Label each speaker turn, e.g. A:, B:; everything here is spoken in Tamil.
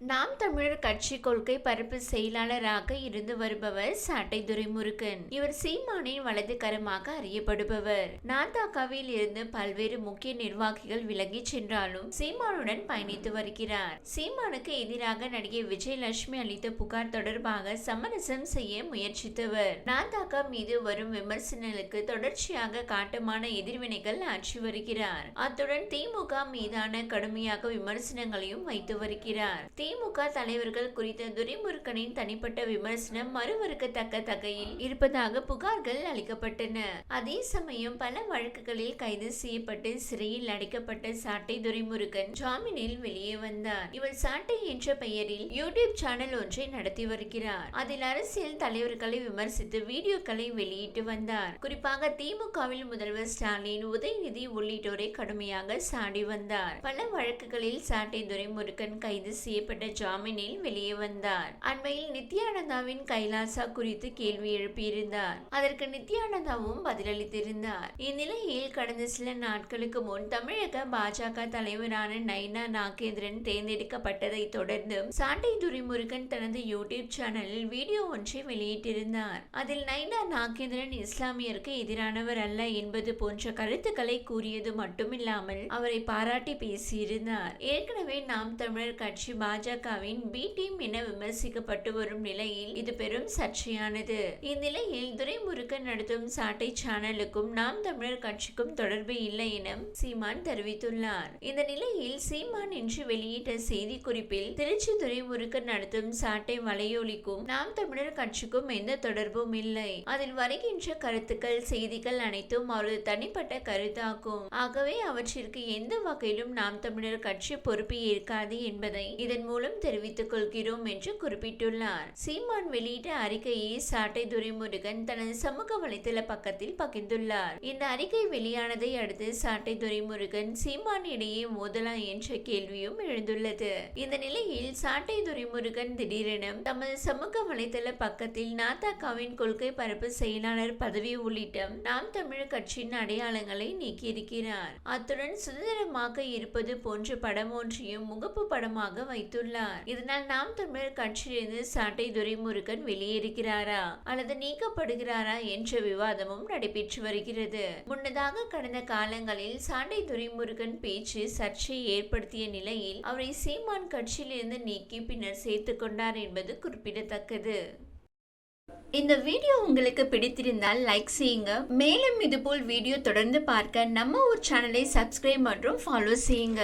A: நாம் தமிழர் கட்சி கொள்கை பரப்பு செயலாளராக இருந்து வருபவர் சாட்டை துரைமுருகன். இவர் சீமானின் வலது கரமாக அறியப்படுபவர். நாதாகாவில் இருந்து பல்வேறு முக்கிய நிர்வாகிகள் விலகி சென்றாலும் சீமானுடன் பயணித்து வருகிறார். சீமானுக்கு எதிராக நடிகை விஜயலட்சுமி அளித்த புகார் தொடர்பாக சமரசம் செய்ய முயற்சித்தவர். நாதாகா மீது வரும் விமர்சனங்களுக்கு தொடர்ச்சியாக காட்டமான எதிர்வினைகள் ஆற்றி வருகிறார். அத்துடன் திமுக மீதான கடுமையாக விமர்சனங்களையும் வைத்து வருகிறார். திமுக தலைவர்கள் குறித்த துரைமுருகனின் தனிப்பட்ட விமர்சனம் மறுவறுக்கத்தக்க தகையில் இருப்பதாக புகார்கள் அளிக்கப்பட்டன. அதே சமயம் பல வழக்குகளில் கைது செய்யப்பட்டு சிறையில் அடைக்கப்பட்ட சாட்டை துரைமுருகன் ஜாமீனில் வெளியே வந்தார். இவர் சாட்டை என்ற பெயரில் யூடியூப் சேனல் ஒன்றை நடத்தி வருகிறார். அதில் அரசியல் தலைவர்களை விமர்சித்து வீடியோக்களை வெளியிட்டு வந்தார். குறிப்பாக திமுகவில் முதல்வர் ஸ்டாலின் உதயநிதி உள்ளிட்டோரை கடுமையாக சாடி வந்தார். பல வழக்குகளில் சாட்டை துரைமுருகன் கைது செய்யப்பட்ட ஜாமீனில் வெளியே வந்தார் அண்மையில் நித்யானந்தாவின் கைலாசா குறித்து கேள்வி எழுப்பியிருந்தார் அதற்கு நித்யானந்தாவும் பதிலளித்திருந்தார். இந்நிலையில் கடந்த சில நாட்களுக்கு முன் தமிழக பாஜக தலைவரான நைனா நாகேந்திரன் தேர்ந்தெடுக்கப்பட்டதை தொடர்ந்து சாண்டை துரைமுருகன் தனது யூடியூப் சேனலில் வீடியோ ஒன்றை வெளியிட்டிருந்தார். அதில் நைனா நாகேந்திரன் இஸ்லாமியருக்கு எதிரானவர் அல்ல என்பது போன்ற கருத்துக்களை கூறியது மட்டுமில்லாமல் அவரை பாராட்டி பேசியிருந்தார். ஏற்கனவே நாம் தமிழர் கட்சி பாஜகவின் பி டீம் என விமர்சிக்கப்பட்டு வரும் நிலையில் இது பெரும் சர்ச்சையானது. இந்நிலையில் துரைமுருகன் நடத்தும் சாட்டை சேனலுக்கும் நாம் தமிழர் கட்சிக்கும் தொடர்பு இல்லை என சீமான் தெரிவித்துள்ளார். இந்த நிலையில் சீமான் இன்று வெளியிட்ட செய்தி குறிப்பில் திருச்சி துரைமுருகன் நடத்தும் சாட்டை வலையொலிக்கும் நாம் தமிழர் கட்சிக்கும் எந்த தொடர்பும் இல்லை. அதில் வருகின்ற கருத்துக்கள் செய்திகள் அனைத்தும் அவரது தனிப்பட்ட கருத்தாகும். ஆகவே அவற்றிற்கு எந்த வகையிலும் நாம் தமிழர் கட்சி பொறுப்பு ஏற்காது என்பதை இதன் மூலம் மூலம் தெரிவித்துக் கொள்கிறோம் என்று குறிப்பிட்டுள்ளார். சீமான் வெளியிட்ட அறிக்கையை சாட்டை துரைமுருகன் தனது சமூக வலைதள பக்கத்தில் பகிர்ந்துள்ளார். இந்த அறிக்கை வெளியானதை அடுத்து சாட்டை துரைமுருகன் சீமான் இடையே மோதலா என்ற கேள்வியும் எழுந்துள்ளது. இந்த நிலையில் சாட்டை துரைமுருகன் திடீரென தமது சமூக வலைதள பக்கத்தில் நாதாகாவின் கொள்கை பரப்பு செயலாளர் பதவி உள்ளிட்ட நாம் தமிழர் கட்சியின் அடையாளங்களை நீக்கியிருக்கிறார். அத்துடன் சுதந்திரமாக இருப்பது போன்ற படம் ஒன்றையும் முகப்பு படமாக வைத்துள்ளார் இதனால் நாம் தமிழர் கட்சியிலிருந்து சாட்டை துரைமுருகன் வெளியேறுகிறாரா? அல்லது நீக்கப்படுகிறாரா என்ற விவாதமும் நடைபெற்று வருகிறது. முன்னதாக கடந்த காலங்களில் சாண்டை துரைமுருகன் பேச்சு சர்ச்சையை ஏற்படுத்திய நிலையில் அவரை சீமான் கட்சியிலிருந்து நீக்கி பின்னர் சேர்த்துக் கொண்டார் என்பது குறிப்பிடத்தக்கது. இந்த வீடியோ உங்களுக்கு பிடித்திருந்தால் லைக் செய்யுங்க. மேலும் இதுபோல் வீடியோ தொடர்ந்து பார்க்க நம்ம ஒரு சேனலை சப்ஸ்கிரைப் மற்றும் ஃபாலோ செய்யுங்க.